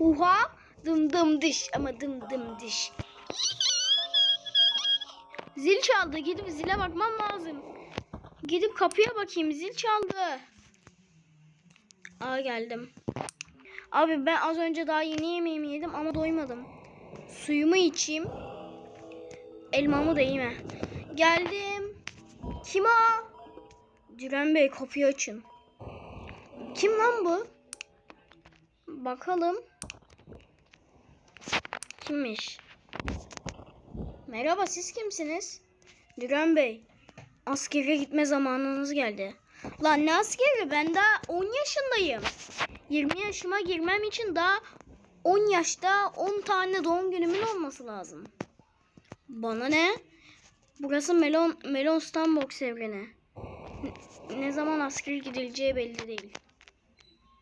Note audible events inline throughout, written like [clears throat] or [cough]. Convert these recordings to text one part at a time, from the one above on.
Huha dım dım dış ama dım dım dış. Zil çaldı. Gidip zile bakmam lazım. Gidip kapıya bakayım. Zil çaldı. Aa geldim. Abi ben az önce daha yeni yemeğimi yedim ama doymadım. Suyumu içeyim. Elmamı da yeme. Geldim. Kim o? Düren Bey kapıyı açın. Kim lan bu? Bakalım. Kimmiş? Merhaba siz kimsiniz? Düren Bey. Askere gitme zamanınız geldi. Lan ne askeri? Ben daha 10 yaşındayım. 20 yaşıma girmem için daha 10 yaşta 10 tane doğum günümün olması lazım. Bana ne? Burası Melon Melon Sandbox evreni. Ne, zaman askere gidileceği belli değil.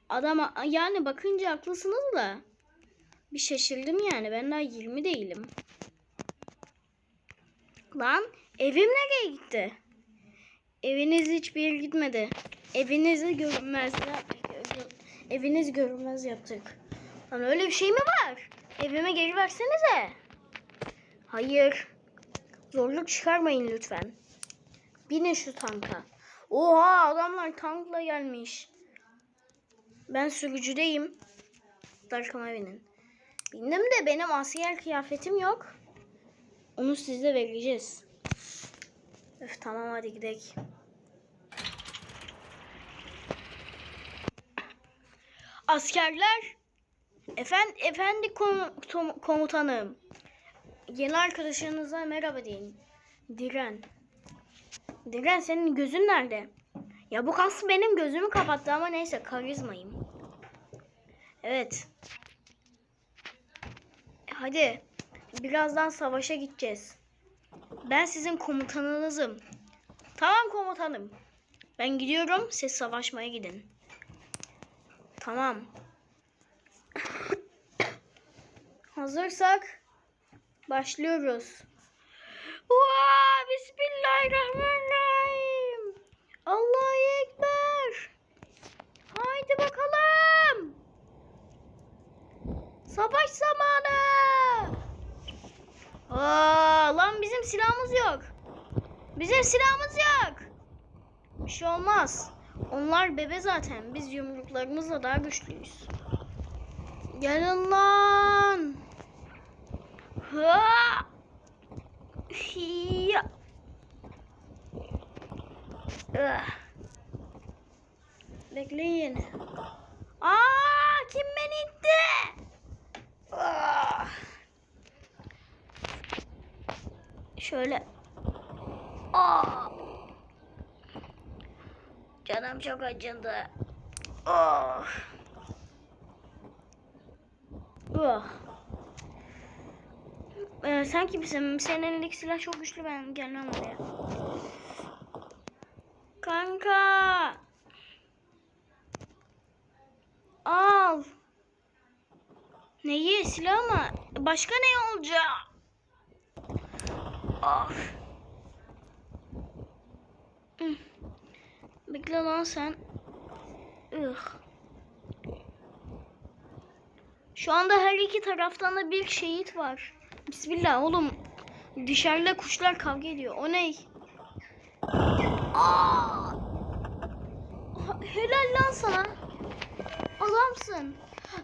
Adam yani bakınca haklısınız da bir şaşırdım yani ben daha 20 değilim. Lan evim nereye gitti? Eviniz hiçbir yere gitmedi. Evinizi görünmez Eviniz görünmez yaptık. Lan öyle bir şey mi var? Evime geri versenize. Hayır. Zorluk çıkarmayın lütfen. Binin şu tanka. Oha adamlar tankla gelmiş. Ben sürücüdeyim. Arkama binin. Bindim de benim asker kıyafetim yok. Onu size vereceğiz. Öf tamam hadi gidelim. Askerler Efendi, efendi kom- komutanım. Yeni arkadaşınıza merhaba deyin. Diren. Diren senin gözün nerede? Ya bu kas benim gözümü kapattı ama neyse karizmayım. Evet. Hadi. Birazdan savaşa gideceğiz. Ben sizin komutanınızım. Tamam komutanım. Ben gidiyorum. Siz savaşmaya gidin. Tamam. [coughs] Hazırsak başlıyoruz. Vaa, Bismillahirrahmanirrahim. Allahu Ekber. Haydi bakalım. Savaş zamanı. Aa, lan bizim silahımız yok. Bizim silahımız yok. Bir şey olmaz. Onlar bebe zaten. Biz yumruklarımızla daha güçlüyüz. Gelin lan. Ha! Hiya. Ah. Bekleyin. Aa, kim beni itti? Ah. Şöyle. Aa. Canım çok acındı. Oh. Oh. Ee, sen kimsin? Senin elindeki silah çok güçlü ben gelmem oraya. Kanka. Al. Neyi? Silah mı? Başka ne olacak? Of. Bekle lan sen. Ih. Şu anda her iki taraftan da bir şehit var. Bismillah oğlum. Dışarıda kuşlar kavga ediyor. O ne? Aa! Helal lan sana. Adamsın.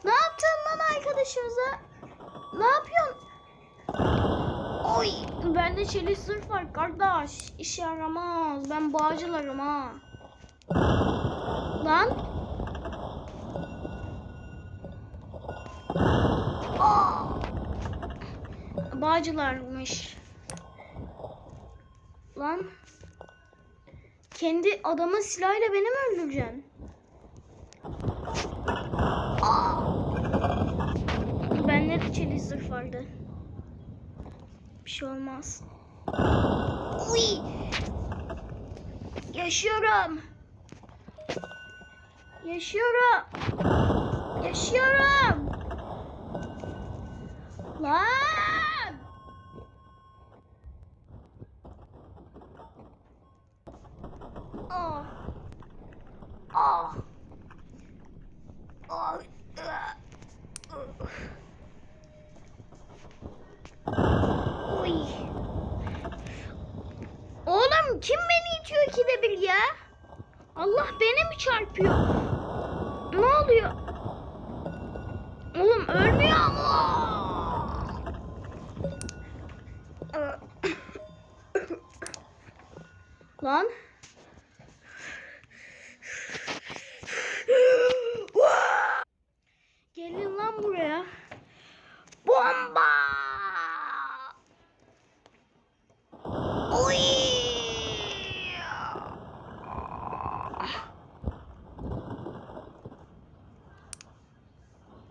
Ne yaptın lan arkadaşımıza? Ne yapıyorsun? Oy. Bende çelik zırh var kardeş. İşe yaramaz. Ben bağcılarım ha. Lan. Aa! Bağcılarmış. Lan. Kendi adamın silahıyla beni mi öldüreceksin? Aa! Bende de çelik zırh vardı. Bir şey olmaz. Uy! Yaşıyorum. Yaşıyorum. Yaşıyorum. Lan! Ah. Ah. Ah. Oy. Oğlum kim beni itiyor ikide bir ya? Allah beni mi çarpıyor? Ne oluyor? Oğlum ölmüyor mu? Lan. Gelin lan buraya. Bomba! Oy!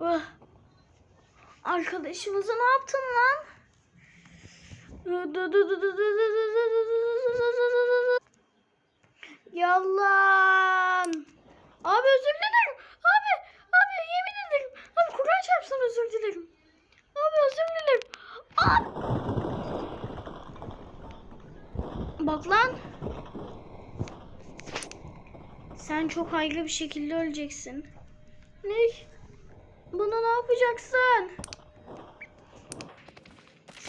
Ah. Arkadaşımıza ne yaptın lan? Yalan. Abi özür dilerim. Abi, abi yemin ederim. Abi Kur'an çarpsın özür dilerim. Abi özür dilerim. Abi. Bak lan. Sen çok hayırlı bir şekilde öleceksin. Ne? Buna ne yapacaksın?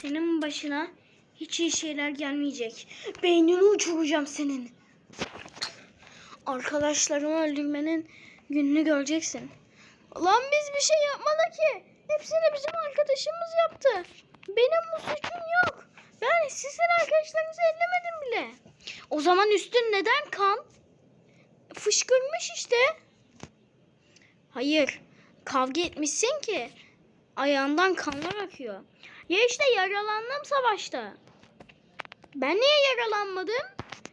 Senin başına hiç iyi şeyler gelmeyecek. Beynini uçuracağım senin. Arkadaşlarımı öldürmenin gününü göreceksin. Lan biz bir şey yapmadık ki. Hepsini bizim arkadaşımız yaptı. Benim bu suçum yok. Ben sizin arkadaşlarınızı ellemedim bile. O zaman üstün neden kan? Fışkırmış işte. Hayır. Kavga etmişsin ki. Ayağından kanlar akıyor. Ya işte yaralandım savaşta. Ben niye yaralanmadım?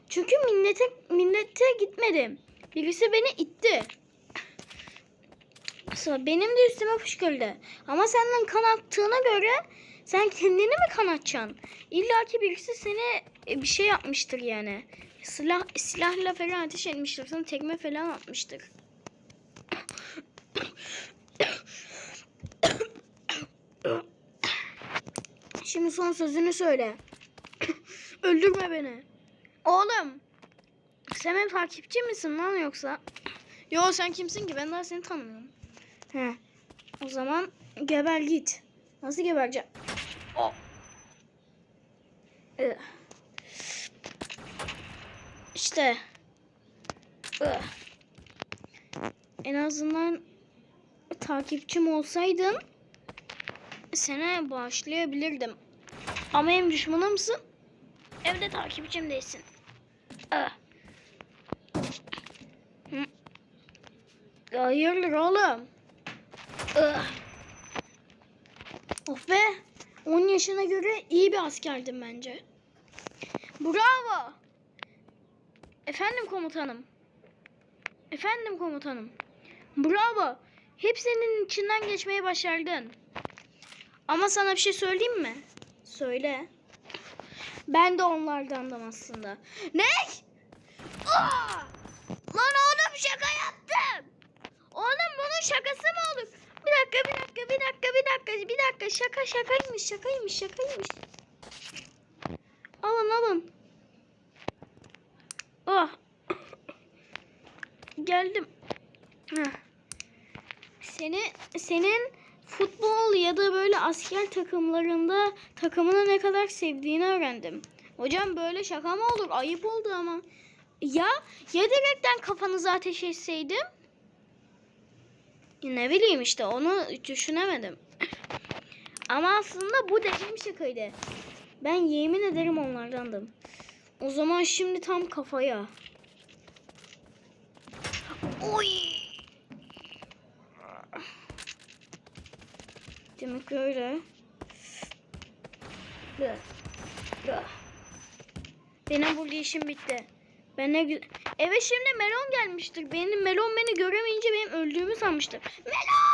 Çünkü minnete, minnete gitmedim. Birisi beni itti. Benim de üstüme fışkırdı. Ama senden kan attığına göre sen kendini mi kan atacaksın? İlla ki birisi seni e, bir şey yapmıştır yani. Silah, silahla falan ateş etmiştir. Sana tekme falan atmıştır. Şimdi son sözünü söyle. [coughs] Öldürme beni. Oğlum. Sen benim takipçi misin lan yoksa? [coughs] Yo sen kimsin ki? Ben daha seni tanımıyorum. He. O zaman geber git. Nasıl gebereceğim? Oh. İşte. Ih. En azından takipçim olsaydın seni bağışlayabilirdim. Ama hem düşmanımsın hem de takipçim değilsin. Ah. Hı. Hayırdır oğlum? Ah. Of be. 10 yaşına göre iyi bir askerdim bence. Bravo. Efendim komutanım. Efendim komutanım. Bravo. Hepsinin içinden geçmeyi başardın. Ama sana bir şey söyleyeyim mi? Söyle. Ben de onlardandım aslında. Ne? Aa! Lan oğlum şaka yaptım. Oğlum bunun şakası mı olur? Bir dakika, bir dakika, bir dakika, bir dakika, bir dakika. Şaka şakaymış, şakaymış, şakaymış. Alın, alın. Oh. Geldim. Heh. Seni, senin futbol ya da böyle asker takımlarında takımını ne kadar sevdiğini öğrendim. Hocam böyle şaka mı olur? Ayıp oldu ama. Ya ya direkten kafanızı ateş etseydim? Ne bileyim işte onu düşünemedim. [clears throat] Ama aslında bu dediğim şakaydı. Ben yemin ederim onlardandım. O zaman şimdi tam kafaya. Oy! Demek öyle. Benim burada işim bitti. Ben ne Eve şimdi melon gelmiştir. Benim melon beni göremeyince benim öldüğümü sanmıştır. Melon!